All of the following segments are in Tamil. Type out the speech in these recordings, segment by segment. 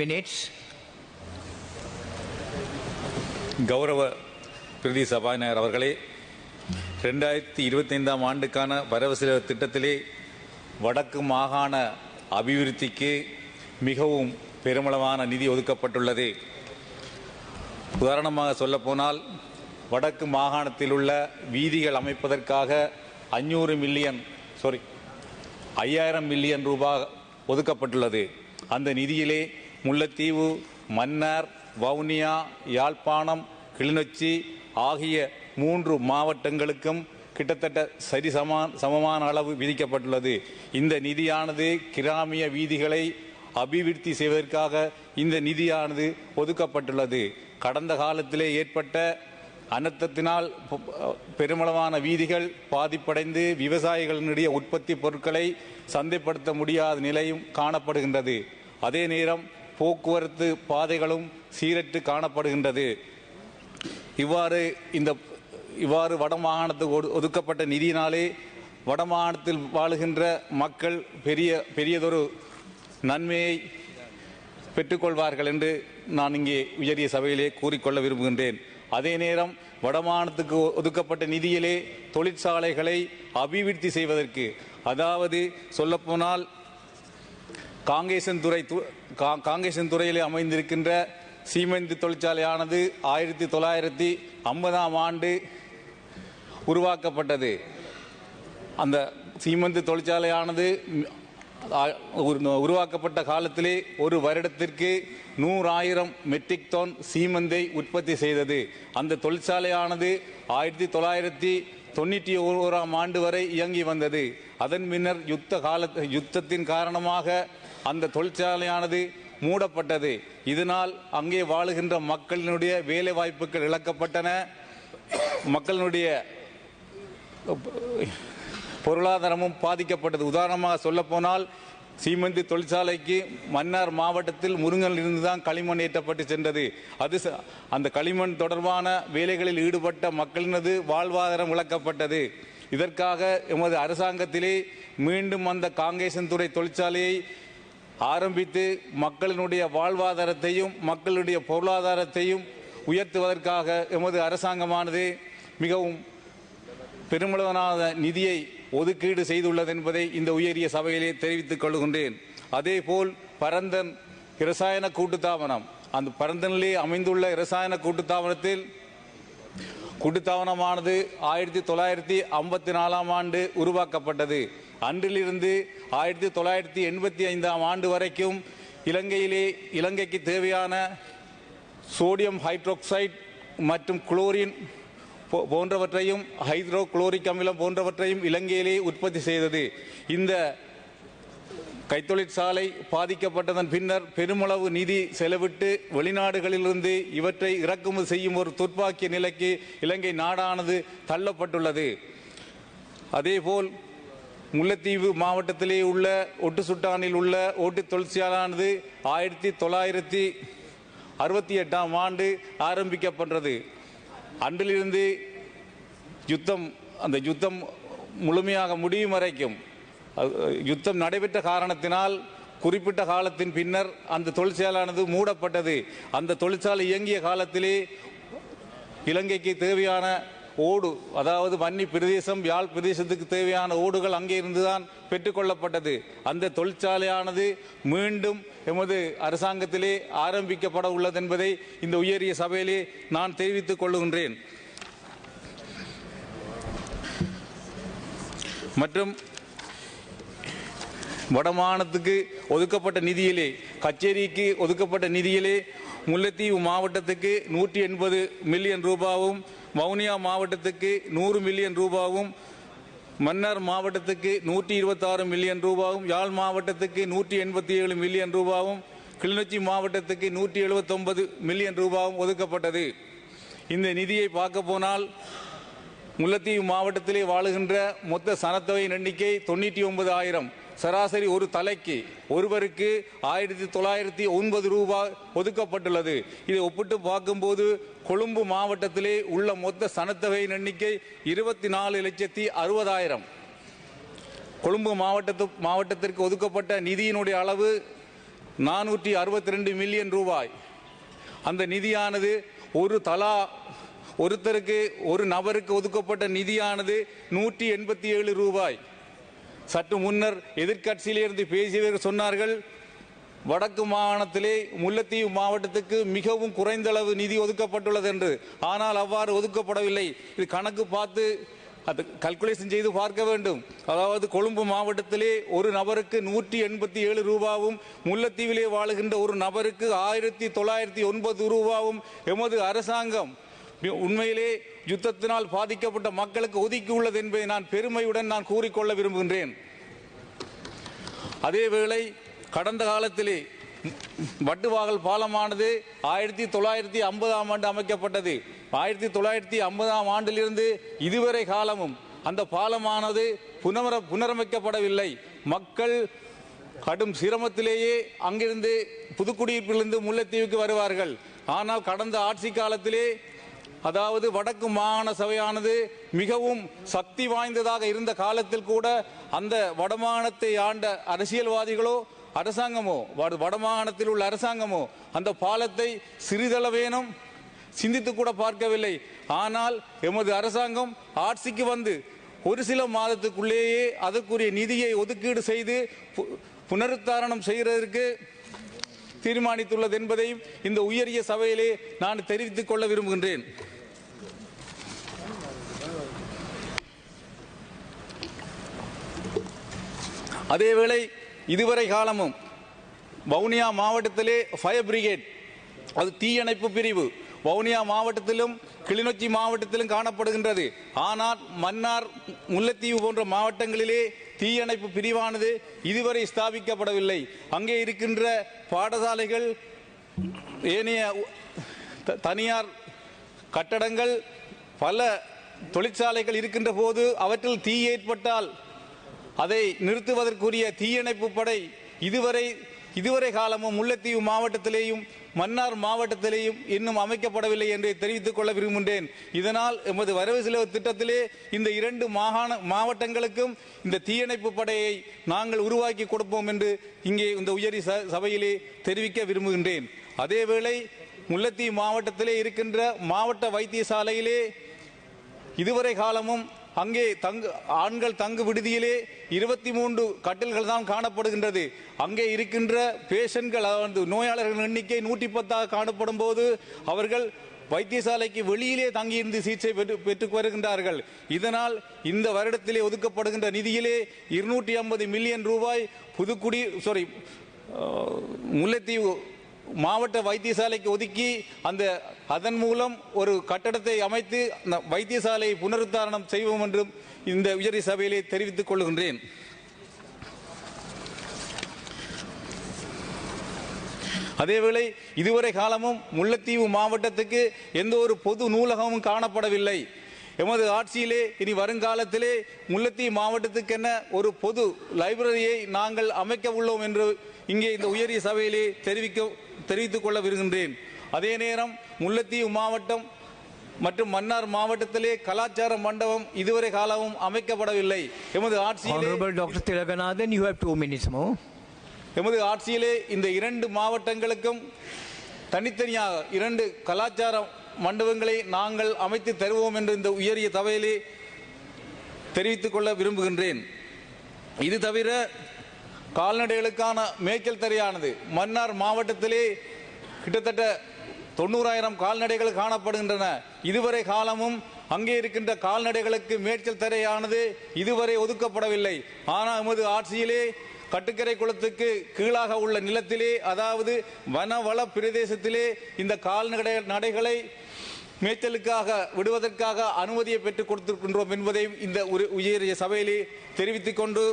மினிட்ஸ் கௌரவ பிரதி சபாநாயகர் அவர்களே ரெண்டாயிரத்தி இருபத்தைந்தாம் ஆண்டுக்கான வரவு செலவு திட்டத்திலே வடக்கு மாகாண அபிவிருத்திக்கு மிகவும் பெருமளவான நிதி ஒதுக்கப்பட்டுள்ளது. உதாரணமாக சொல்லப்போனால் வடக்கு மாகாணத்தில் உள்ள வீதிகள் அமைப்பதற்காக அஞ்சூறு மில்லியன் சாரி ஐயாயிரம் மில்லியன் ரூபாய் ஒதுக்கப்பட்டுள்ளது. அந்த நிதியிலே முல்லைத்தீவு மன்னார் வவுனியா யாழ்ப்பாணம் கிளிநொச்சி ஆகிய மூன்று மாவட்டங்களுக்கும் கிட்டத்தட்ட சரி சமான் சமமான அளவு விதிக்கப்பட்டுள்ளது. இந்த நிதியானது கிராமிய வீதிகளை அபிவிருத்தி செய்வதற்காக இந்த நிதியானது ஒதுக்கப்பட்டுள்ளது. கடந்த காலத்திலே ஏற்பட்ட அனர்த்தத்தினால் பெருமளவான வீதிகள் பாதிப்படைந்து விவசாயிகளினுடைய உற்பத்தி பொருட்களை சந்தைப்படுத்த முடியாத நிலையும் காணப்படுகின்றது. அதே நேரம் போக்குவரத்து பாதைகளும் சீரற்று காணப்படுகின்றது. இவ்வாறு இந்த இவ்வாறு வடமாகாணத்துக்கு ஒதுக்கப்பட்ட நிதியினாலே வடமாகாணத்தில் வாழுகின்ற மக்கள் பெரிய பெரியதொரு நன்மையை பெற்றுக்கொள்வார்கள் என்று நான் இங்கே உயரிய சபையிலே கூறிக்கொள்ள விரும்புகின்றேன். அதே நேரம் வடமாகாணத்துக்கு ஒதுக்கப்பட்ட நிதியிலே தொழிற்சாலைகளை அபிவிருத்தி செய்வதற்கு அதாவது சொல்லப்போனால் காங்கேசன் துறை து- கா- காங்கேசன் துறையில் அமைந்திருக்கின்ற சீமெந்து தொழிற்சாலையானது ஆயிரத்தி தொள்ளாயிரத்தி ஐம்பதாம் ஆண்டு உருவாக்கப்பட்டது. அந்த சீமெந்து தொழிற்சாலையானது உருவாக்கப்பட்ட காலத்திலே ஒரு வருடத்திற்கு நூறாயிரம் மெட்ரிக் டன் சீமெந்தை உற்பத்தி செய்தது. அந்த தொழிற்சாலையானது ஆயிரத்தி தொள்ளாயிரத்தி தொண்ணூற்றி ஓராம் ஆண்டு வரை இயங்கி வந்தது. அதன் பின்னர் யுத்த கால யுத்தத்தின் காரணமாக அந்த தொழிற்சாலையானது மூடப்பட்டது. இதனால் அங்கே வாழுகின்ற மக்களினுடைய வேலை வாய்ப்புகள் இழக்கப்பட்டன. மக்களினுடைய பொருளாதாரமும் பாதிக்கப்பட்டது. உதாரணமாக சொல்லப்போனால் சீமெந்து தொழிற்சாலைக்கு மன்னார் மாவட்டத்தில் முருங்கனில் இருந்து தான் களிமண் ஏற்றப்பட்டு சென்றது. அது அந்த களிமண் தொடர்பான வேலைகளில் ஈடுபட்ட மக்களினது வாழ்வாதாரம் இழக்கப்பட்டது. இதற்காக எமது அரசாங்கத்திலே மீண்டும் அந்த காங்கேசன் துறை தொழிற்சாலையை ஆரம்பித்து மக்களினுடைய வாழ்வாதாரத்தையும் மக்களுடைய பொருளாதாரத்தையும் உயர்த்துவதற்காக எமது அரசாங்கமானது மிகவும் பெருமளவான நிதியை ஒதுக்கீடு செய்துள்ளது என்பதை இந்த உயரிய சபையிலே தெரிவித்துக் கொள்கின்றேன். அதேபோல் பரந்தன் இரசாயன கூட்டுத்தாபனம் அந்த பரந்தனிலே அமைந்துள்ள இரசாயன கூட்டுத்தாபனத்தில் கூட்டுத்தாபனமானது ஆயிரத்தி தொள்ளாயிரத்தி ஐம்பத்தி நாலாம் ஆண்டு உருவாக்கப்பட்டது. அன்றிலிருந்து ஆயிரத்தி தொள்ளாயிரத்தி எண்பத்தி ஐந்தாம் ஆண்டு வரைக்கும் இலங்கையிலே இலங்கைக்கு தேவையான சோடியம் ஹைட்ரோக்சைட் மற்றும் குளோரின் போ- போன்றவற்றையும் ஹைட்ரோ குளோரிக் அமிலம் போன்றவற்றையும் இலங்கையிலே உற்பத்தி செய்தது. இந்த கைத்தொழிற்சாலை பாதிக்கப்பட்டதன் பின்னர் பெருமளவு நிதி செலவிட்டு வெளிநாடுகளிலிருந்து இவற்றை இறக்குமதி செய்யும் ஒரு துர்ப்பாக்கிய நிலைக்கு இலங்கை நாடானது தள்ளப்பட்டுள்ளது. அதேபோல் முல்லைத்தீவு மாவட்டத்திலே உள்ள ஒட்டு சுட்டானில் உள்ள ஓட்டு தொழிற்சாலானது ஆயிரத்தி தொள்ளாயிரத்தி அறுபத்தி எட்டாம் ஆண்டு ஆரம்பிக்கப்பட்டது அன்றிலிருந்து யுத்தம் அந்த யுத்தம் முழுமையாக முடியும் வரைக்கும் யுத்தம் நடைபெற்ற காரணத்தினால் குறிப்பிட்ட காலத்தின் பின்னர் அந்த தொழிற்சாலையானது மூடப்பட்டது. அந்த தொழிற்சாலை இயங்கிய காலத்திலே இலங்கைக்கு தேவையான ஓடு அதாவது வன்னி பிரதேசம் யாழ் பிரதேசத்துக்கு தேவையான ஓடுகள் அங்கே இருந்துதான் பெற்றுக்கொள்ளப்பட்டது அந்த தொழிற்சாலையானது மீண்டும் எமது அரசாங்கத்திலே ஆரம்பிக்கப்பட உள்ளது என்பதை இந்த உயரிய சபையிலே நான் தெரிவித்துக் கொள்ளுகின்றேன். மற்றும் வடமானத்துக்கு ஒதுக்கப்பட்ட நிதியிலே கச்சேரிக்கு ஒதுக்கப்பட்ட நிதியிலே முல்லைத்தீவு மாவட்டத்துக்கு நூற்றி எண்பது மில்லியன் ரூபாவும் வவுனியா மாவட்டத்துக்கு நூறு மில்லியன் ரூபாவும் மன்னார் மாவட்டத்துக்கு நூற்றி இருபத்தாறு மில்லியன் ரூபாவும் யாழ் மாவட்டத்துக்கு நூற்றி எண்பத்தி ஏழு மில்லியன் ரூபாவும் கிளிநொச்சி மாவட்டத்துக்கு நூற்றி எழுபத்தொன்பது மில்லியன் ரூபாவும் ஒதுக்கப்பட்டது. இந்த நிதியை பார்க்க போனால் முல்லைத்தீவு மாவட்டத்திலே வாழுகின்ற மொத்த சனத்தொகையின் எண்ணிக்கை தொண்ணூற்றி ஒன்பது ஆயிரம். சராசரி ஒரு தலைக்கு ஒருவருக்கு ஆயிரத்தி தொள்ளாயிரத்தி ஒன்பது ரூபாய் ஒதுக்கப்பட்டுள்ளது. இதை ஒப்பிட்டு பார்க்கும்போது கொழும்பு மாவட்டத்திலே உள்ள மொத்த சனத்தொகையின் எண்ணிக்கை இருபத்தி நாலு லட்சத்தி அறுபதாயிரம். கொழும்பு மாவட்டத்து மாவட்டத்திற்கு ஒதுக்கப்பட்ட நிதியினுடைய அளவு நானூற்றி அறுபத்தி ரெண்டு மில்லியன் ரூபாய். அந்த நிதியானது ஒரு தலா ஒருத்தருக்கு ஒரு நபருக்கு ஒதுக்கப்பட்ட நிதியானது நூற்றி எண்பத்தி ஏழு ரூபாய். சற்று முன்னர் எதிர்கட்சியிலிருந்து பேசியவர்கள் சொன்னார்கள் வடக்கு மாகாணத்திலே முல்லைத்தீவு மாவட்டத்துக்கு மிகவும் குறைந்த அளவு நிதி ஒதுக்கப்பட்டுள்ளது என்று. ஆனால் அவ்வாறு ஒதுக்கப்படவில்லை. இது கணக்கு பார்த்து அது கல்குலேஷன் செய்து பார்க்க வேண்டும். அதாவது கொழும்பு மாவட்டத்திலே ஒரு நபருக்கு நூற்றி எண்பத்தி ஏழு ரூபாவும் முல்லைத்தீவிலே வாழுகின்ற ஒரு நபருக்கு ஆயிரத்தி தொள்ளாயிரத்தி ஒன்பது ரூபாவும் எமது அரசாங்கம் உண்மையிலே யுத்தத்தினால் பாதிக்கப்பட்ட மக்களுக்கு ஒதுக்கி உள்ளது என்பதை நான் பெருமையுடன் நான் கூறிக்கொள்ள விரும்புகின்றேன். அதேவேளை கடந்த காலத்திலே வட்டுவாகல் பாலமானது ஆயிரத்தி தொள்ளாயிரத்தி ஐம்பதாம் ஆண்டு அமைக்கப்பட்டது. ஆயிரத்தி தொள்ளாயிரத்தி ஐம்பதாம் ஆண்டிலிருந்து இதுவரை காலமும் அந்த பாலமானது புனர புனரமைக்கப்படவில்லை. மக்கள் கடும் சிரமத்திலேயே அங்கிருந்து புதுக்குடியிருப்பிலிருந்து முல்லைத்தீவுக்கு வருவார்கள். ஆனால் கடந்த ஆட்சி காலத்திலே அதாவது வடக்கு மாகாண சபையானது மிகவும் சக்தி வாய்ந்ததாக இருந்த காலத்தில் கூட அந்த வடமாகாணத்தை ஆண்ட அரசியல்வாதிகளோ அரசாங்கமோ வடமாகாணத்தில் உள்ள அரசாங்கமோ அந்த பாலத்தை சிறிதளவேனும் சிந்தித்து கூட பார்க்கவில்லை. ஆனால் எமது அரசாங்கம் ஆட்சிக்கு வந்து ஒரு சில மாதத்துக்குள்ளேயே அதற்குரிய நிதியை ஒதுக்கீடு செய்து பு- புனருத்தாரணம் செய்கிறதற்கு தீர்மானித்துள்ளது என்பதையும் இந்த உயரிய சபையிலே நான் தெரிவித்துக் கொள்ள விரும்புகின்றேன். அதேவேளை இதுவரை காலமும் வவுனியா மாவட்டத்திலே ஃபயர் பிரிகேட் அது தீயணைப்பு பிரிவு வவுனியா மாவட்டத்திலும் கிளிநொச்சி மாவட்டத்திலும் காணப்படுகின்றது. ஆனால் மன்னார் முல்லைத்தீவு போன்ற மாவட்டங்களிலே தீயணைப்பு பிரிவானது இதுவரை ஸ்தாபிக்கப்படவில்லை. அங்கே இருக்கின்ற பாடசாலைகள் ஏனைய த- தனியார் கட்டடங்கள் பல தொழிற்சாலைகள் இருக்கின்ற போது அவற்றில் தீ ஏற்பட்டால் அதை நிறுத்துவதற்குரிய தீயணைப்பு படை இதுவரை இதுவரை காலமும் முல்லைத்தீவு மாவட்டத்திலேயும் மன்னார் மாவட்டத்திலேயும் இன்னும் அமைக்கப்படவில்லை என்று தெரிவித்துக் கொள்ள விரும்புகின்றேன். இதனால் எமது வரவு செலவு திட்டத்திலே இந்த இரண்டு மாகாண மாவட்டங்களுக்கும் இந்த தீயணைப்பு படையை நாங்கள் உருவாக்கி கொடுப்போம் என்று இங்கே இந்த உயரி ச- சபையிலே தெரிவிக்க விரும்புகின்றேன். அதேவேளை முல்லைத்தீவு மாவட்டத்திலே இருக்கின்ற மாவட்ட வைத்தியசாலையிலே இதுவரை காலமும் அங்கே தங்கு ஆண்கள் தங்கு விடுதியிலே இருபத்தி மூன்று கட்டில்கள் தான் காணப்படுகின்றது. அங்கே இருக்கின்ற பேஷண்ட்கள் அதாவது நோயாளர்கள் எண்ணிக்கை நூற்றி பத்தாக காணப்படும் போது அவர்கள் வைத்தியசாலைக்கு வெளியிலே தங்கியிருந்து சிகிச்சை பெற்று பெற்றுக் வருகின்றார்கள். இதனால் இந்த வருடத்திலே ஒதுக்கப்படுகின்ற நிதியிலே இருநூற்றி ஐம்பது மில்லியன் ரூபாய் புதுக்குடி சாரி முல்லைத்தீவு மாவட்ட வைத்தியசாலைக்கு ஒதுக்கி அந்த அதன் மூலம் ஒரு கட்டடத்தை அமைத்து அந்த வைத்தியசாலையை புனருத்தாரணம் செய்வோம் என்றும் இந்த உயரிய சபையிலே தெரிவித்துக் கொள்கின்றேன். அதேவேளை இதுவரை காலமும் முல்லைத்தீவு மாவட்டத்துக்கு எந்த ஒரு பொது நூலகமும் காணப்படவில்லை. எமது ஆட்சியிலே இனி வருங்காலத்திலே முல்லைத்தீவு மாவட்டத்துக்கென ஒரு பொது லைப்ரரியை நாங்கள் அமைக்க உள்ளோம் என்று இங்கே இந்த உயரிய சபையிலே தெரிவிக்க தெரிவித்துக் கொள்ள விரும்புகின்றேன். அதே நேரம் முல்லைத்தீவு மாவட்டம் மற்றும் மன்னார் மாவட்டத்திலே கலாச்சார மண்டபம் இதுவரை காலமும் அமைக்கப்படவில்லை. எமது ஆட்சியிலே. எமது ஆட்சியிலே இந்த இரண்டு மாவட்டங்களுக்கும் தனித்தனியாக இரண்டு கலாச்சார மண்டபங்களை நாங்கள் அமைத்து தருவோம் என்று இந்த உயரிய சபையிலே தெரிவித்துக் கொள்ள விரும்புகின்றேன். இது தவிர கால்நடைகளுக்கான மேய்ச்சல் தரையானது மன்னார் மாவட்டத்திலே கிட்டத்தட்ட தொண்ணூறாயிரம் கால்நடைகள் காணப்படுகின்றன. இதுவரை காலமும் அங்கே இருக்கின்ற கால்நடைகளுக்கு மேய்ச்சல் தரையானது இதுவரை ஒதுக்கப்படவில்லை. ஆனால் எமது ஆட்சியிலே கட்டுக்கரை குளத்துக்கு கீழாக உள்ள நிலத்திலே அதாவது வனவள பிரதேசத்திலே இந்த கால்நடை நடைகளை மேய்ச்சலுக்காக விடுவதற்காக அனுமதியை பெற்றுக் கொடுத்திருக்கின்றோம் என்பதையும் இந்த உயரிய சபையிலே தெரிவித்துக் கொண்டு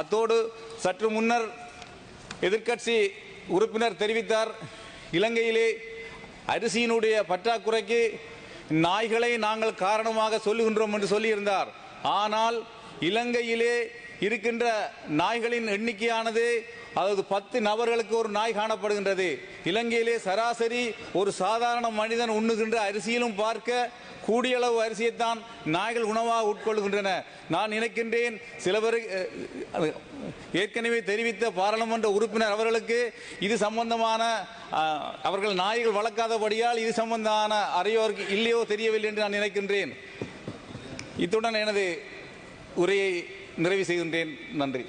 அத்தோடு சற்று முன்னர் எதிர்க்கட்சி உறுப்பினர் தெரிவித்தார். இலங்கையிலே அரிசியினுடைய பற்றாக்குறைக்கு நாய்களை நாங்கள் காரணமாக சொல்லுகின்றோம் என்று சொல்லியிருந்தார். ஆனால் இலங்கையிலே இருக்கின்ற நாய்களின் எண்ணிக்கையானது அதாவது பத்து நபர்களுக்கு ஒரு நாய் காணப்படுகின்றது. இலங்கையிலே சராசரி ஒரு சாதாரண மனிதன் உண்ணுகின்ற அரிசியிலும் பார்க்க கூடிய அளவு அரிசியைத்தான் நாய்கள் உணவாக உட்கொள்கின்றன. நான் நினைக்கின்றேன் சில பேர் ஏற்கனவே தெரிவித்த பாராளுமன்ற உறுப்பினர் அவர்களுக்கு இது சம்பந்தமான அவர்கள் நாய்கள் வளர்க்காதபடியால் இது சம்பந்தமான அறியோருக்கு இல்லையோ தெரியவில்லை என்று நான் நினைக்கின்றேன். இத்துடன் எனது உரையை நிறைவு செய்கின்றேன். நன்றி.